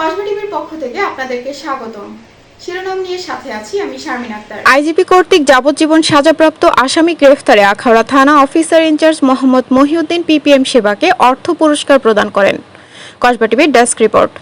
কসবা পক্ষ থেকে আপনাদেরকে স্বাগতম। শিরোনাম নিয়ে সাথে আছি আমি শারমিন আক্তার। আইজিপি কর্তৃক যাবজ্জীবন সাজাপ্রাপ্ত আসামি গ্রেফতারে আখাউড়া থানা officer in charge Mohammad Mohiuddin PPM সেবাকে অর্থ পুরস্কার প্রদান করেন। Kasba desk report.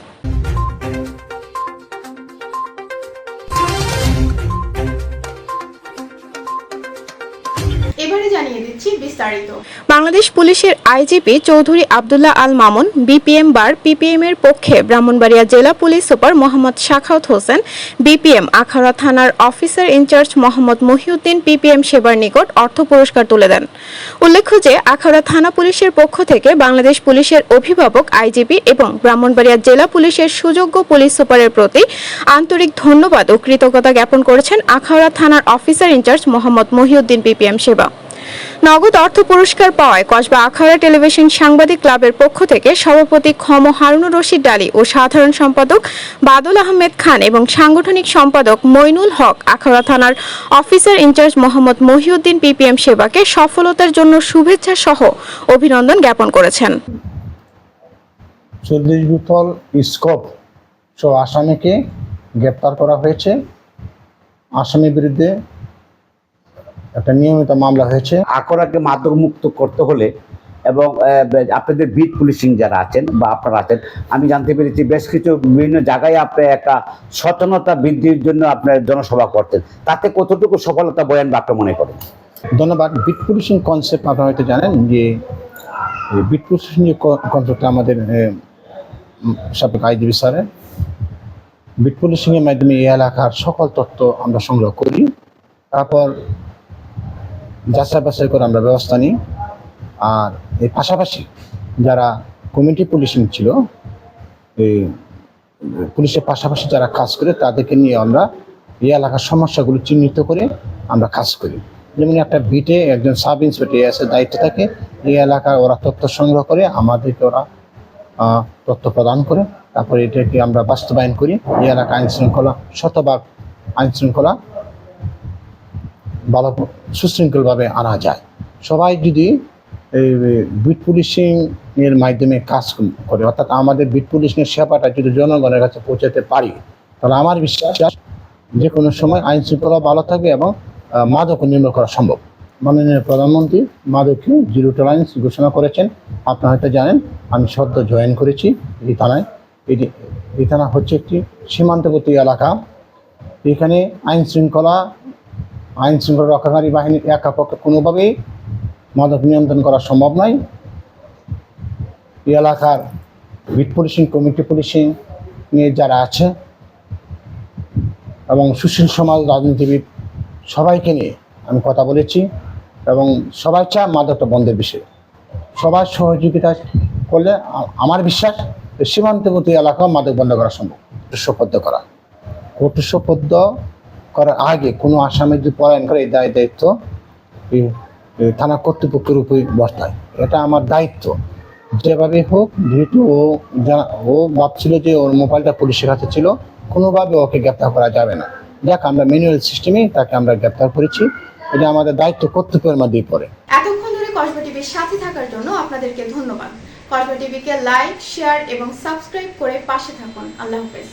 এবারে জানিয়ে দিচ্ছি বিস্তারিত। বাংলাদেশ পুলিশের IGP Chowdhury Abdullah Al Mamun, BPM bar, PPM এর পক্ষে ব্রাহ্মণবাড়িয়া জেলা police super Mohammad Shakhawat Hossain, BPM Akhaura থানার officer in charge Mohammad Mohiuddin, PPM সেবার নিকট অর্থ পুরস্কার তুলে দেন। উল্লেখ্য যে, আখাউড়া থানা পুলিশের পক্ষ থেকে বাংলাদেশ পুলিশের অভিভাবক, আইজিপি এবং ব্রাহ্মণবাড়িয়া জেলা পুলিশের সুযোগ্য পুলিশ সুপারের প্রতি আন্তরিক ধন্যবাদ ও কৃতজ্ঞতা জ্ঞাপন করেছেন আখাউড়া থানার officer in charge Mohammad Mohiuddin, PPM সেবা। নগদ অর্থ পুরস্কার পাওয়ায় কসবা আখাড়া টেলিভিশন সাংবাদিক ক্লাবের পক্ষ থেকে সভাপতি খম হারুনুর রশিদ ডালি ও সাধারণ সম্পাদক বাদল আহমেদ খান এবং সাংগঠনিক সম্পাদক মইনুল হক আখাড়া থানার officer in charge Mohammad Mohiuddin PPM সেবাকে সফলতার জন্য শুভেচ্ছা সহ অভিনন্দন জ্ঞাপন করেছেন। চল্লিশ বোতল স্কোপ আসামিকে গ্রেপ্তার করা হয়েছে। আসামির বিরুদ্ধে একটা নিয়মিত মামলা হয়েছে। আকরাকে মাদক মুক্ত করতে হলে এবং আপনাদের বিট পুলিশিং যারা আছেন বা আপনারা আছেন আমি জানতে পেরেছি বেশ কিছু বিভিন্ন জায়গায় আপনি একটা সচেতনতা বৃদ্ধির জন্য আপনার জনসভা করতেন তাতে কতটুকু সফলতা বয়ান বা আপনি মনে করেন? ধন্যবাদ। বিট পুলিশিং কনসেপ্ট আপনারা হয়তো জানেন যে বিট পুলিশিং কনসেপ্টটা আমাদের সাবেক আইজিবি স্যারের। বিট পুলিশিংয়ের মাধ্যমে এই এলাকার সকল তথ্য আমরা সংগ্রহ করি। তারপর যাচাই বাছাই করে আমরা ব্যবস্থা নিই। আর এর পাশাপাশি যারা কমিউনিটি পুলিশিং ছিল, এই পুলিশের পাশাপাশি যারা কাজ করে, তাদেরকে নিয়ে আমরা এই এলাকার সমস্যাগুলো চিহ্নিত করে আমরা কাজ করি। যেমন একটা বিটে একজন সাব ইন্সপেক্টর এসে দায়িত্ব থাকে, এই এলাকার ওরা তথ্য সংগ্রহ করে, আমাদেরকে ওরা তথ্য প্রদান করে। তারপরে এটাকে আমরা বাস্তবায়ন করি। এই এলাকা আইন শৃঙ্খলা শতভাগ আইন শৃঙ্খলা ভালো সুশৃঙ্খলভাবে আনা যায়। সবাই যদি এই বিট পুলিশিং এর মাধ্যমে কাজ করে, অর্থাৎ আমাদের বিট পুলিশিং এর সেবাটা যদি জনগণের কাছে পৌঁছাতে পারি, তাহলে আমার বিশ্বাস যে কোনো সময় আইন শৃঙ্খলা ভালো থাকবে এবং মাদক নির্মূল করা সম্ভব। মাননীয় প্রধানমন্ত্রী মাদককে জিরো টলারেন্স ঘোষণা করেছেন। আপনারা হয়তো জানেন, আমি সদ্য জয়েন করেছি এই থানায়। এটি এই থানা হচ্ছে একটি সীমান্তবর্তী এলাকা। এখানে আইন শৃঙ্খলা আইন শৃঙ্খলা রক্ষাকারী বাহিনীর একা পক্ষে কোনোভাবেই মাদক নিয়ন্ত্রণ করা সম্ভব নয়। এই এলাকার বিট পুলিশিং, কমিটি পুলিশিং নিয়ে যারা আছে এবং সুশীল সমাজ রাজনীতিবিদ সবাইকে নিয়ে আমি কথা বলেছি এবং সবাই চায় মাদকটা বন্ধের বিষয়ে। সবার সহযোগিতা করলে আমার বিশ্বাস সীমান্তবর্তী এলাকা মাদক বন্ধ করা সম্ভব। কর্তৃত্ববদ্ধ করা। কর্তৃত্ববদ্ধ করার আগে কোনো আসামের যদি পলায়ন করে, এই দায় দায়িত্ব থানা কর্তৃপক্ষের উপরে বর্তায়। এটা আমার দায়িত্ব। যেভাবে হোক, যেহেতু ও ও ভাবছিল যে ওর মোবাইলটা পুলিশের কাছে ছিল, কোনোভাবে ওকে গ্রেপ্তার করা যাবে না। যাক, আমরা ম্যানুয়াল সিস্টেমে তাকে আমরা গ্রেপ্তার করেছি। এটা আমাদের দায়িত্ব কর্তৃপক্ষের মধ্যেই পড়ে। এতক্ষণ ধরে কসবা টিভির সাথে থাকার জন্য আপনাদেরকে ধন্যবাদ। কসবা টিভিকে লাইক, শেয়ার এবং সাবস্ক্রাইব করে পাশে থাকুন। আল্লাহ হাফেজ।